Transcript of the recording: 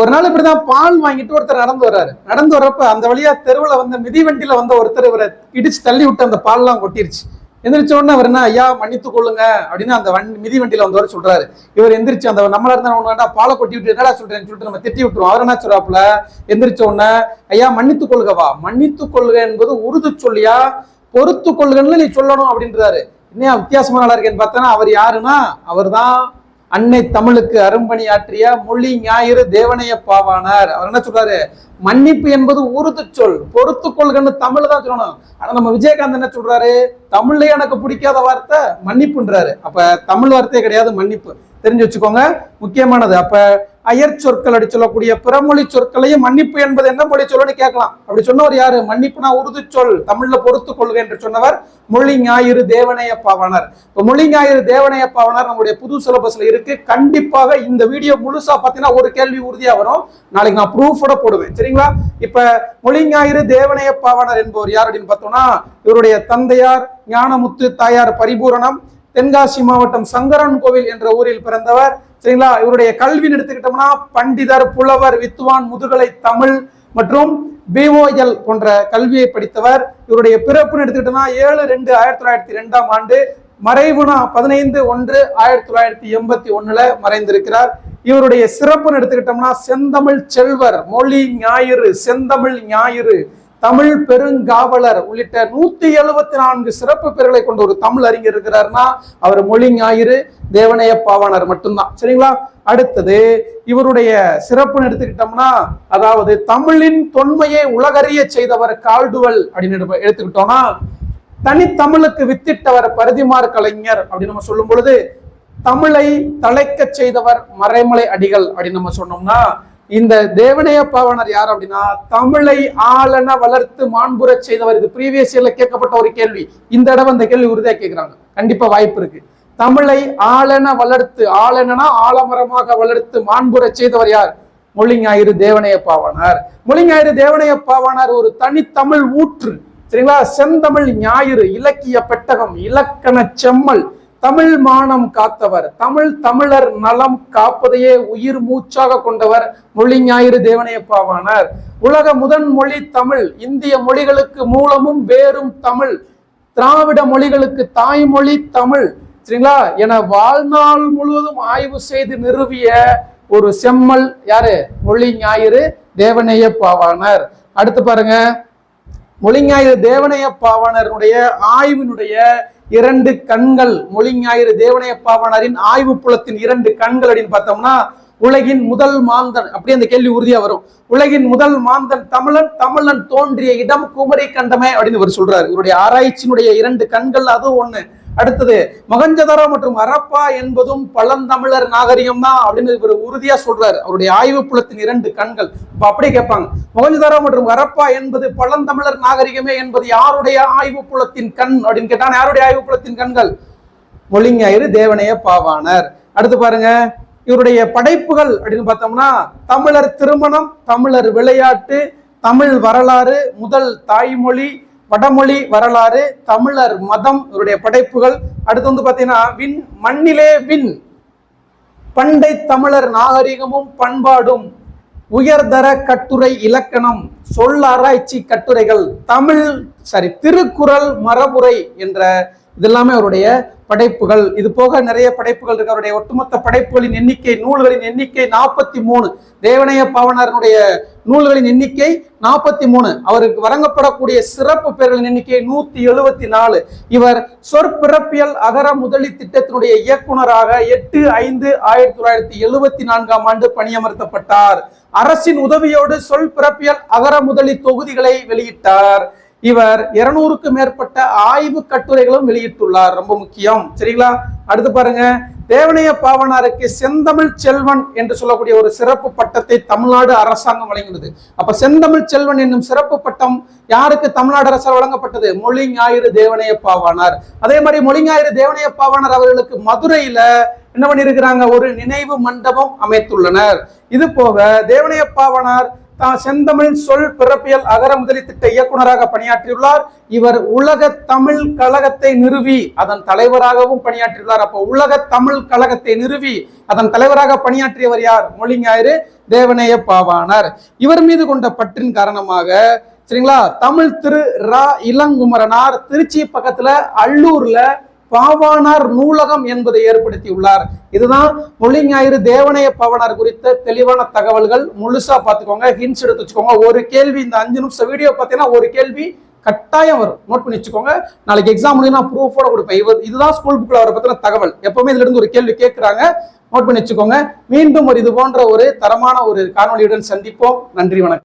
ஒரு நாள் இப்படிதான் பால் வாங்கிட்டு ஒருத்தர் நடந்து வர்றாரு. நடந்து வர்றப்ப அந்த வழியா தெருவில் வந்து மிதிவண்டியில வந்த ஒருத்தர் இவரை இடிச்சு தள்ளி விட்டு அந்த பால்லாம் கொட்டிருச்சு. எந்திரிச்ச உடனே அவர் என்ன ஐயா மன்னித்து கொள்ளுங்க அப்படின்னு அந்த வண்டி மிதி வண்டியில வந்தவர் சொல்றாரு. இவர் எந்திரிச்சு அந்த நம்மளா இருந்தா ஒண்ணு பாலை கொட்டி விட்டு என்னடா சொல்றேன்னு சொல்லிட்டு நம்ம திட்டி விட்டுருவோம். அவர் என்ன சொல்றாப்புல எந்திரிச்ச உடனே ஐயா மன்னித்து கொள்கவா மன்னித்து கொள்க என்பது உருது சொல்லியா பொறுத்து கொள்கன்னு நீ சொல்லணும் அப்படின்றாரு. என்ன வித்தியாசமான ஆளா இருக்கேன்னு பார்த்தோன்னா அவர் யாருன்னா அவர் தான் அன்னை தமிழுக்கு அரும்பணி ஆற்றிய மொழி ஞாயிறு தேவனைய பாவானார் அவர் என்ன சொல்றாரு? மன்னிப்பு என்பது உருது சொல் பொறுத்து கொள்கன்னு தமிழ் தான் சொல்லணும். ஆனா நம்ம விஜயகாந்த் என்ன சொல்றாரு? தமிழ்ல எனக்கு பிடிக்காத வார்த்தை மன்னிப்புன்றாரு. அப்ப தமிழ் வார்த்தையே கிடையாது மன்னிப்பு. தெரிஞ்சு வச்சுக்கோங்க. முக்கியமானது அப்ப அயற் சொற்கள் அப்படி சொல்லக்கூடிய பிறமொழி சொற்களையும் மன்னிப்பு என்பது என்ன மொழி சொல்லு கேட்கலாம். அப்படி சொன்னவர் யாரு? மன்னிப்புனா உருது சொல் தமிழ்ல பொறுத்து கொள்க என்று சொன்னவர் மொழி ஞாயிறு தேவனைய பாவனர் இப்ப மொழி ஞாயிறு தேவனைய பாவனர் நம்முடைய புது சிலபஸ்ல இருக்கு. கண்டிப்பாக இந்த வீடியோ முழுசா பார்த்தீங்கன்னா ஒரு கேள்வி உறுதியா வரும். நாளைக்கு நான் ப்ரூஃபோட போடுவேன். சரிங்களா? இப்ப மொழி ஞாயிறு தேவனைய பாவனர் என்பவர் யார் அப்படின்னு பார்த்தோம்னா இவருடைய தந்தையார் ஞானமுத்து தாயார் பரிபூரணம் தென்காசி மாவட்டம் சங்கரன் கோவில் என்ற ஊரில் பிறந்தவர் சரிங்களா? இவருடைய கல்வின்னு எடுத்துக்கிட்டோம்னா பண்டிதர் புலவர் வித்துவான் முதுகலை தமிழ் மற்றும் பிஓஎல் போன்ற கல்வியை படித்தவர். இவருடைய பிறப்புன்னு எடுத்துக்கிட்டோம்னா ஏழு ரெண்டு ஆயிரத்தி தொள்ளாயிரத்தி ரெண்டாம் ஆண்டு மறைவுனா பதினைந்து ஒன்று ஆயிரத்தி தொள்ளாயிரத்தி எண்பத்தி ஒண்ணுல மறைந்திருக்கிறார். இவருடைய சிறப்புன்னு எடுத்துக்கிட்டோம்னா செந்தமிழ் செல்வர் மொழி ஞாயிறு செந்தமிழ் ஞாயிறு. தமிழ் பெருங்காவலர் உள்ளிட்ட நூத்தி எழுபத்தி நான்கு சிறப்பு பெயர்களை கொண்ட ஒரு தமிழ் அறிஞர் இருக்கிறாருன்னா அவர் மொழி ஞாயிறு தேவனைய பாவாணர் மட்டும்தான். சரிங்களா? அடுத்தது இவருடைய சிறப்புன்னு எடுத்துக்கிட்டோம்னா அதாவது தமிழின் தொன்மையை உலகறிய செய்தவர் கால்டுவல் அப்படின்னு எடுத்துக்கிட்டோம்னா தனித்தமிழுக்கு வித்திட்டவர் பரிதிமார் கலைஞர் அப்படின்னு நம்ம சொல்லும் பொழுது தமிழை தலைக்க செய்தவர் மறைமலை அடிகள் அப்படின்னு நம்ம சொன்னோம்னா இந்த தேவனையப்பாவனர் யார் அப்படின்னா தமிழை ஆளன வளர்த்து மாண்புற செய்தவர். இது ப்ரீவியஸ் இயர்ல கேட்கப்பட்ட ஒரு கேள்வி. இந்த தடவை அந்த கேள்வி உறுதியா கேட்கிறாங்க. கண்டிப்பா வாய்ப்பு இருக்கு. தமிழை ஆளன வளர்த்து ஆளனா ஆலமரமாக வளர்த்து மாண்புற செய்தவர் யார்? மொழிஞாயிறு தேவனைய பாவானார் தேவனைய பாவானார் ஒரு தனித்தமிழ் ஊற்று. சரிங்களா? செந்தமிழ் ஞாயிறு இலக்கிய பெட்டகம் இலக்கண செம்மல். தமிழ் மானம் காத்தவர் தமிழ் தமிழர் நலம் காப்பதையே உயிர் மூச்சாக கொண்டவர் மொழி ஞாயிறு தேவனையப்பாவானார். உலக முதன் மொழி தமிழ் இந்திய மொழிகளுக்கு மூலமும் வேறும் தமிழ் திராவிட மொழிகளுக்கு தாய்மொழி தமிழ். சரிங்களா? என வாழ்நாள் முழுவதும் ஆய்வு செய்து நிறுவிய ஒரு செம்மல் யாரு? மொழி ஞாயிறு தேவநேய பாவாணர் அடுத்து பாருங்க. மொழிஞாயிறு தேவனைய பாவாணருடைய ஆய்வினுடைய இரண்டு கண்கள் மொழிஞாயிறு தேவனைய பாவாணரின் ஆய்வு புலத்தின் இரண்டு கண்கள் அப்படின்னு பார்த்தோம்னா உலகின் முதல் மாந்தன். அப்படி அந்த கேள்வி உறுதியா வரும். உலகின் முதல் மாந்தன் தமிழன் தமிழன் தோன்றிய இடம் குமரி கண்டமே அப்படின்னு இவர் சொல்றாரு. இவருடைய ஆராய்ச்சியினுடைய இரண்டு கண்கள் அதுவும் ஒண்ணு. அடுத்தது மகஞ்சதரா மற்றும் அரப்பா என்பதும் பழந்தமிழர் நாகரிகம் தான் அப்படின்னு இவர் உறுதியா சொல்றாரு. அவருடைய ஆய்வு புலத்தின் இரண்டு கண்கள். இப்ப அப்படி கேட்பாங்க. மகஞ்சதரா மற்றும் அரப்பா என்பது பழந்தமிழர் நாகரிகமே என்பது யாருடைய ஆய்வு புலத்தின் கண் அப்படின்னு கேட்டான் யாருடைய ஆய்வு புலத்தின் கண்கள்? மொழிஞாயிறு தேவனைய பாவானர் அடுத்து பாருங்க. இவருடைய படைப்புகள் அப்படின்னு பார்த்தோம்னா தமிழர் திருமணம் தமிழர் விளையாட்டு தமிழ் வரலாறு முதல் தாய்மொழி வடமொழி வரலாறு தமிழர் மதம் இவருடைய படைப்புகள். அடுத்து வந்து பாத்தீங்கன்னா வின் மண்ணிலே வின் பண்டை தமிழர் நாகரிகமும் பண்பாடும். உயர்தர கட்டுரை இலக்கணம் சொல் ஆராய்ச்சி கட்டுரைகள். தமிழ் சாரி திருக்குறள் மரபுரை என்ற இதெல்லாமே அவருடைய படைப்புகள். இது போக நிறைய படைப்புகள் இருக்கு. அவருடைய ஒட்டுமொத்த படைப்புகளின் எண்ணிக்கை நூல்களின் எண்ணிக்கை நாற்பத்தி மூணு தேவனைய பாவனருடைய நூல்களின் எண்ணிக்கை நாற்பத்தி மூணு அவருக்கு வழங்கப்படக்கூடிய சிறப்பு பெயர்களின் எண்ணிக்கை நூத்தி எழுபத்தி நாலு இவர் சொற்பிறப்பியல் அகர முதலி திட்டத்தினுடைய இயக்குனராக எட்டு ஐந்து ஆயிரத்தி தொள்ளாயிரத்தி எழுபத்தி நான்காம் ஆண்டு பணியமர்த்தப்பட்டார். அரசின் உதவியோடு சொல் பிறப்பியல் அகர முதலி தொகுதிகளை வெளியிட்டார். இவர் இருநூறுக்கு மேற்பட்ட ஆய்வு கட்டுரைகளும் வெளியிட்டுள்ளார். ரொம்ப முக்கியம். சரிங்களா? அடுத்து பாருங்க. தேவனைய பாவனாருக்கு செந்தமிழ் செல்வன் என்று சொல்லக்கூடிய ஒரு சிறப்பு பட்டத்தை தமிழ்நாடு அரசாங்கம் வழங்கினது. அப்ப செந்தமிழ் செல்வன் என்னும் சிறப்பு பட்டம் யாருக்கு தமிழ்நாடு அரசால் வழங்கப்பட்டது? மொழி ஞாயிறு தேவனைய பாவானார் அதே மாதிரி மொழி ஞாயிறு தேவனைய பாவானார் அவர்களுக்கு மதுரையில என்ன பண்ணியிருக்கிறாங்க? ஒரு நினைவு மண்டபம் அமைத்துள்ளனர். இது போக தேவனைய பாவனார் செந்தமிழ் சொல் பிறப்பியல் அகர முதலி திட்ட இயக்குனராக பணியாற்றியுள்ளார். இவர் உலக தமிழ் கழகத்தை நிறுவி அதன் தலைவராகவும் பணியாற்றியுள்ளார். அப்போ உலக தமிழ் கழகத்தை நிறுவி அதன் தலைவராக பணியாற்றியவர் யார்? மொழிஞாயிறு தேவநேய பாவானார் இவர் மீது கொண்ட பற்றின் காரணமாக சரிங்களா? தமிழ் திரு ரா. இளங்குமரனார் திருச்சி பக்கத்துல அல்லூர்ல பாவானார் நூலகம் என்பதை ஏற்படுத்தியுள்ளார். இதுதான் மொழி ஞாயிறு தேவனைய பாவனார் குறித்த தெளிவான தகவல்கள். முழுசா பார்த்துக்கோங்க ஹின்ஸ் எடுத்து வச்சுக்கோங்க. ஒரு கேள்வி இந்த அஞ்சு நிமிஷம் வீடியோ பார்த்தீங்கன்னா ஒரு கேள்வி கட்டாயம் வரும். நோட் பண்ணி வச்சுக்கோங்க. நாளைக்கு எக்ஸாம் முடியும் நான் ப்ரூஃபோட கொடுப்பேன். இவர் இதுதான் ஸ்கூல் புக்கில் அவரை பத்தின தகவல். எப்பவுமே இதுல இருந்து ஒரு கேள்வி கேட்கிறாங்க நோட் பண்ணி வச்சுக்கோங்க. மீண்டும் ஒரு இது போன்ற ஒரு தரமான ஒரு காணொலியுடன் சந்திப்போம். நன்றி வணக்கம்.